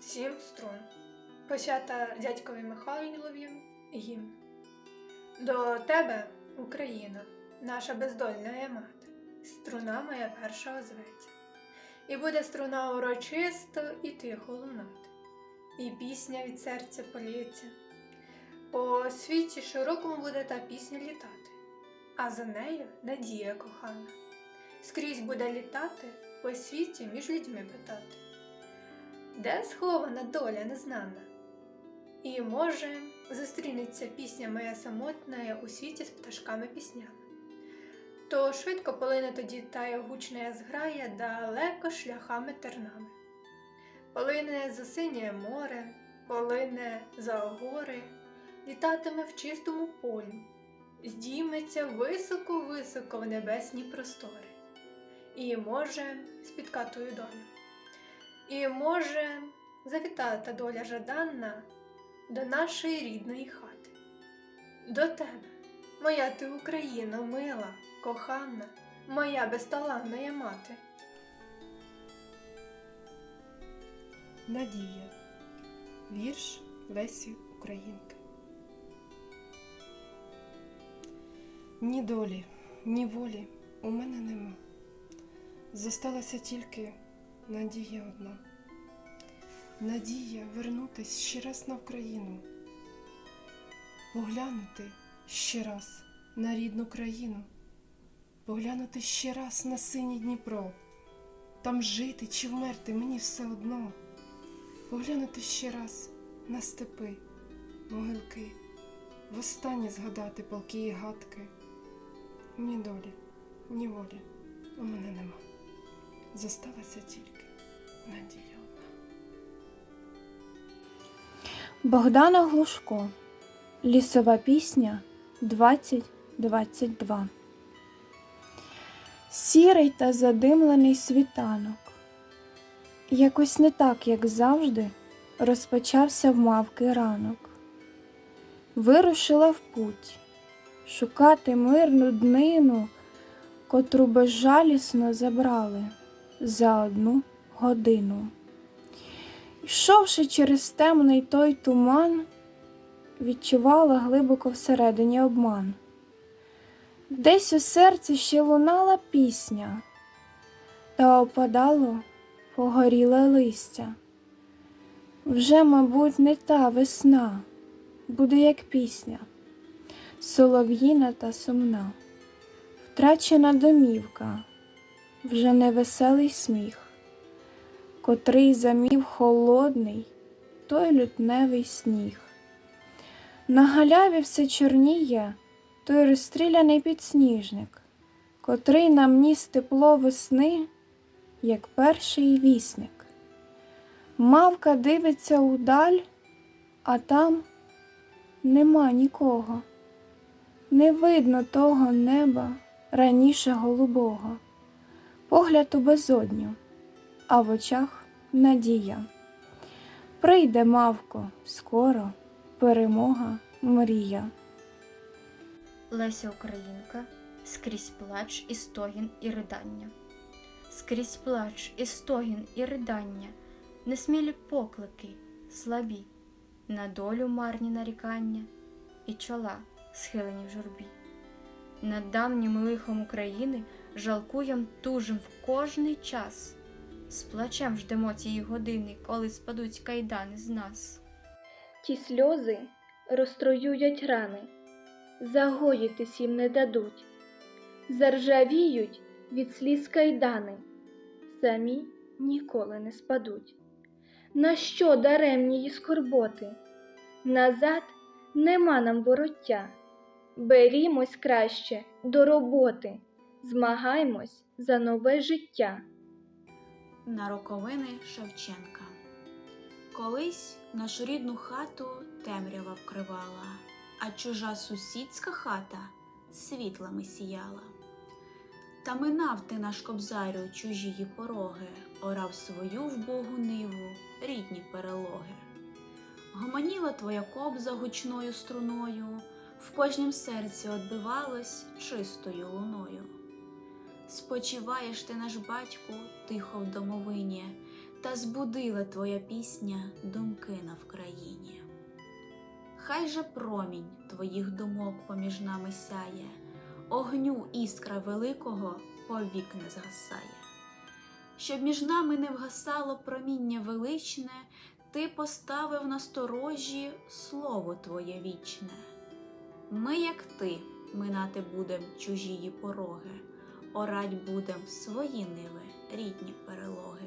Сім струн. Посвята дядькові Михайлові гімн. До тебе, Україна, наша бездольна мати, струна моя перша озветься. І буде струна урочисто і тихо лунати, і пісня від серця поліється. По світі широкому буде та пісня літати, а за нею надія кохана. Скрізь буде літати, по світі між людьми питати. Де схована доля незнана? І, може, зустрінеться пісня моя самотна у світі з пташками піснями. То швидко полине тоді тая гучна зграя далеко шляхами тернами. Полине за синє море, полине за гори, літатиме в чистому полі, здійметься високо-високо в небесні простори. І може спіткатою долю. І може завіта та доля жаданна до нашої рідної хати, до тебе, моя ти Україна, мила, кохана, моя безталанна мати. Надія. Вірш Лесі Українки. Ні долі, ні волі у мене нема. Зосталася тільки надія одна. Надія вернутись ще раз на Україну, поглянути ще раз на рідну країну, поглянути ще раз на синій Дніпро, там жити чи вмерти мені все одно поглянути ще раз на степи, могилки, востаннє згадати полки і гадки. Ні долі, ні волі у мене нема. Зосталася тільки надія одна. Богдана Глушко. Лісова пісня 2022. Сірий та задимлений світанок. Якось не так, як завжди, розпочався в мавки ранок. Вирушила в путь шукати мирну днину, котру безжалісно забрали за одну годину. Йшовши через темний той туман, відчувала глибоко всередині обман. Десь у серці ще лунала пісня, та опадало погоріле листя. Вже, мабуть, не та весна, буде як пісня, солов'їна та сумна, втрачена домівка, вже не веселий сміх котрий замів холодний той лютневий сніг. На галяві все чорніє той розстріляний підсніжник, котрий нам ніс тепло весни, як перший вісник. Мавка дивиться удаль, а там нема нікого. Не видно того неба раніше голубого, погляд у безодню а в очах надія. Прийде, мавко, скоро перемога мрія. Леся Українка скрізь плач і стогін і ридання, скрізь плач і стогін і ридання, несмілі поклики, слабі, на долю марні нарікання і чола схилені в журбі. Над давнім лихом України жалкуєм тужим в кожний час. З плачем ждемо цієї години, коли спадуть кайдани з нас. Ті сльози розтроюють рани, загоїтись їм не дадуть, заржавіють від сліз кайдани, самі ніколи не спадуть. На що даремні її скорботи? Назад нема нам вороття. Берімось краще до роботи, змагаймось за нове життя. на роковини Шевченка. Колись нашу рідну хату темрява вкривала, а чужа сусідська хата світлами сіяла. Та минав ти наш кобзарю чужії пороги, орав свою вбогу ниву, рідні перелоги. Гомоніла твоя кобза гучною струною, в кожнім серці отбивалась чистою луною. спочиваєш ти наш батьку тихо в домовині, та збудила твоя пісня думки на Вкраїні. Хай же промінь твоїх думок поміж нами сяє, огню іскра великого повік не згасає. Щоб між нами не вгасало проміння величне, ти поставив на сторожі слово твоє вічне. Ми, як ти, минати будем чужії пороги, орать будем свої ниви, рідні перелоги.